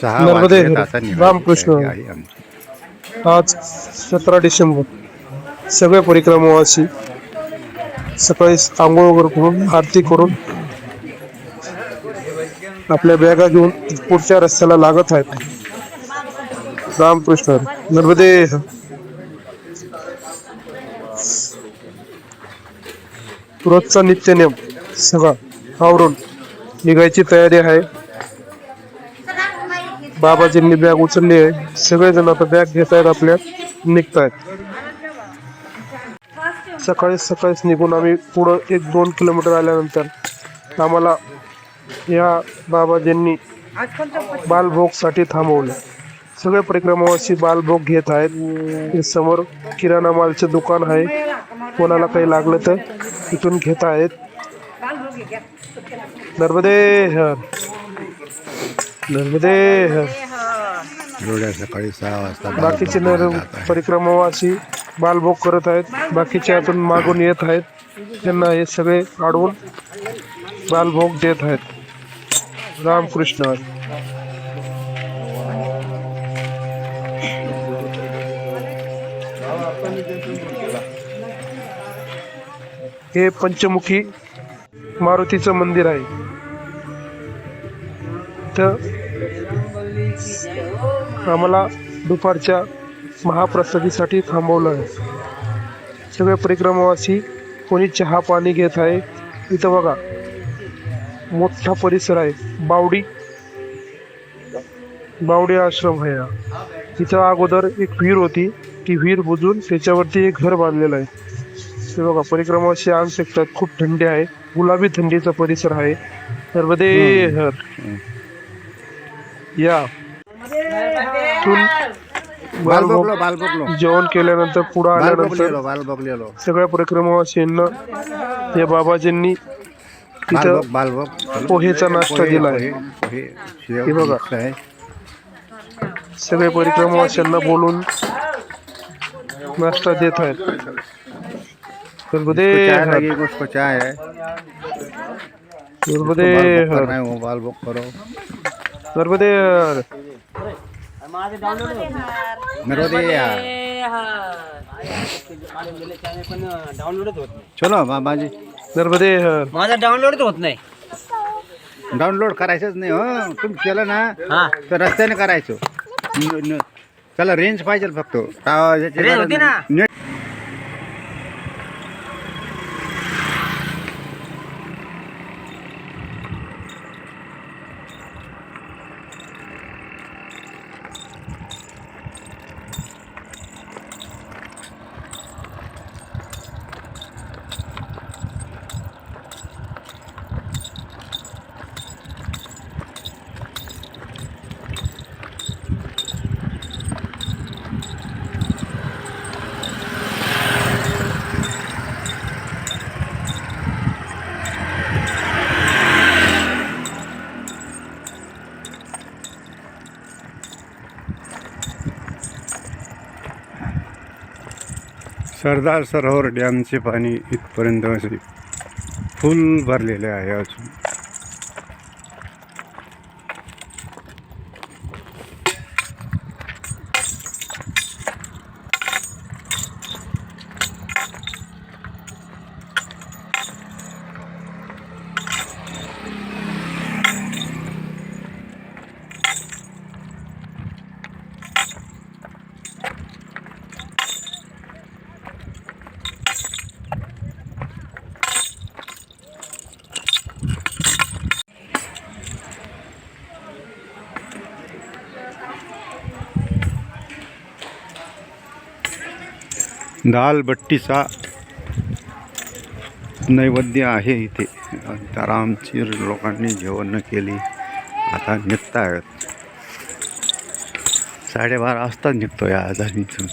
सहा नर्मदे वाजलेत, आता निघायची रामकृष्ण. तयारी आहे आमची. आज सतरा डिसेंबर सगळे परिक्रमावासी सकाळी आंघोळ वगैरे करून आरती करून आपल्या बॅगा घेऊन पुढच्या रस्त्याला लागत आहेत रामकृष्ण हरी. नर्मदे रोजचा नित्य नियम सगळा आवरून निघायची तयारी आहे बाबाजींनी बॅग उचलली आहे. सगळेजण आता बॅग घेत आहेत आपल्या. निघतायत. सकाळी सकाळीच निघून आम्ही पुढं एक दोन किलोमीटर आल्यानंतर आम्हाला या बाबाजींनी बालभोगसाठी थांबवलं. सगळे परिक्रमावासी बालभोग घेत आहेत. समोर किराणा मालचं दुकान आहे. कोणाला काही लागलं तर तिथून घेत आहेत. नर्मदे हर. नर्मदे हर एवढ्या सकाळी सहा वाजता बाकीचे नर. परिक्रमावासी बालभोग करत आहेत बाकीचे आतून मागून येत आहेत त्यांना हे सगळे अडवून बालभोग देत आहेत रामकृष्ण. हे पंचमुखी मारुतीचं मंदिर आहे तर आम्हाला दुपारच्या महाप्रसादीसाठी थांबवलं आहे. सगळे परिक्रमावासी कोणी चहा पाणी घेत आहे? इथं बघा. मोठा परिसर आहे. बावडी. बावडी आश्रम आहे हा. तिथं अगोदर एक विहीर होती. ती विहीर बुजून त्याच्यावरती एक घर बांधलेलं आहे. ते बघा परिक्रमावासी आणू शकतात. खूप थंडी आहे. गुलाबी थंडीचा परिसर आहे. नर्मदे हर या. जेवण केल्यानंतर पुढे आल्यानंतर सगळ्या परिक्रमावासींना या बाबाजींनी तिथं पोहेचा नाश्ता दिला आहे हे बघा. सगळे परिक्रमावाशांना बोलून नाश्ता देत आहेत. इसको चाय उसको है है करो. नर्मदे यार. डाउनलोडच होत नाही चलो बाबाजी नर्मदे हर माझा डाउनलोडच होत नाही. डाउनलोड करायचंच नाही हो. तुम्ही केलं ना हा. तर रस्त्याने करायचं. न- न- त्याला रेंज पाहिजे फक्त. रेंज होती. ना. नेट सरदार सरोवर डॅमचे पाणी इथपर्यंत असे फुल भरलेले आहे अजून. दाल बट्टीचा नैवेद्य आहे इथे. तर लोकांनी जेवण केली. आता निघतायत. साडेबारा वाजता निघतो या आजारीतून.